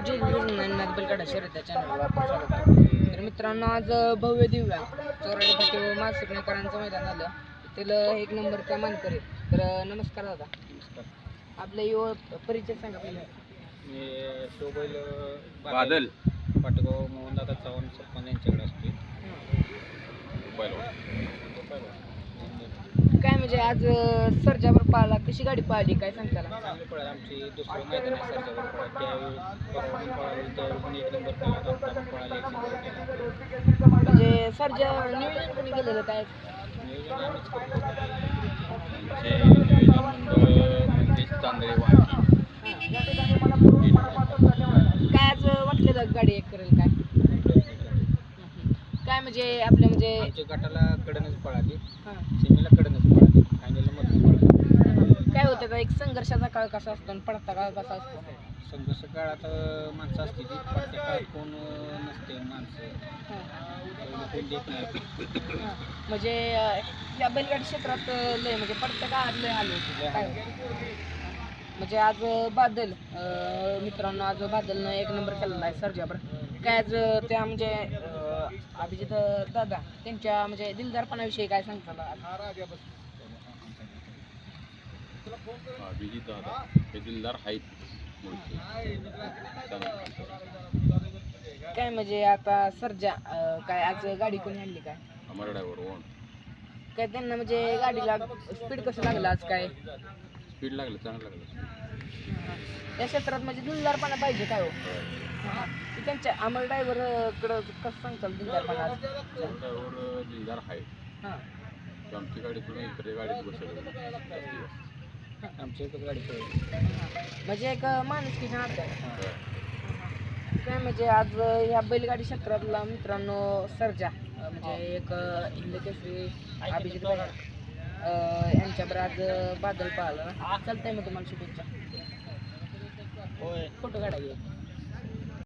शर्यत चॅनलवर आपलं स्वागत आहे. तर मित्रांनो आज भव्य दिव्य चोराडी फाटी व मासुरनेकरांचं मैदान झालं. तिथलं एक नंबरचा मानकर तर नमस्कार दादा. आपलं युव परिचय सांगा पहिला. मी तो बैल बादल. पाटगाव मोहनदादा चव्हाण सरपंच यांच्याकडे असते काय म्हणजे आज सरजावर पाहिला कशी गाडी पाहिली? काय सांगता चांगली पळाली आमची. दुसरं मैदान आहे सरच्यावर पळाली. त्यावेळी परवा पण पळाली. त्यावेळी पण एक नंबर केला आता पण पळाली एक नंबर केला. म्हणजे सरजा नियोजन कोणी केलेलं काय? नियोजन आम्हीच करतो. आमचे नियोजन मंडळ मंगेश तांदळे वाकी काय आज वाटलेलं गाडी एक करेल काय? काय म्हणजे आपल्या म्हणजे आमच्या गटाला कडनच पळाली. हां. सेमीला कडनच पळाली. फायनलला मधून पळाली. काय होतं का? एक संघर्षाचा काळ कसा असतो आणि पडता काळ कसा असतो? संघर्ष काळात अं, माणसं असते ती. प्रत्येक काळात कोण अं, नसते माणसं. हां. कोण कोण देत नाही हां. म्हणजे अं, या बैलगाडी क्षेत्रात अं, लय म्हणजे पडत्या काळात लय आले लय. म्हणजे आज अं, बादल अं, मित्रांनो आज बादलनं एक नंबर केलेला आहे सर्जावर काय आज अं, त्या म्हणजे अं, अभिजित दादा त्यांच्या म्हणजे दिलदारपणाविषयी काय सांगता अभिजित दादा हे दिलदार आहेत. काय म्हणजे आता सर्जा काय आज गाडी कोणी आणली काय? अमर ड्रायव्हर ओन काय त्यांना म्हणजे गाडीला स्पीड कसं लागलं आज काय? स्पीड लागलं चांगलं लागलं. या क्षेत्रात म्हणजे दिलदारपणा पाहिजे काय हो. त्यांच्या अमर ड्रायव्हर कडं कसं सांगताल आज ड्रायव्हर दिलदार आहे हां. तो आमची गाडी सोडून इतर गाडीत बसवलं. आमची एकच गाडी पळली म्हणजे एक माणुसकीचं नातं आहे काय म्हणजे आज ह्या बैलगाडी क्षेत्रातला मित्रांनो सर्जा अं, म्हणजे एक इंदकेसरी अभिजित भाई अं, यांच्यावर आज बादल पाहिलं. चालतंय मग तुम्हाला शुभेच्छा. होय. फोटो काढा घे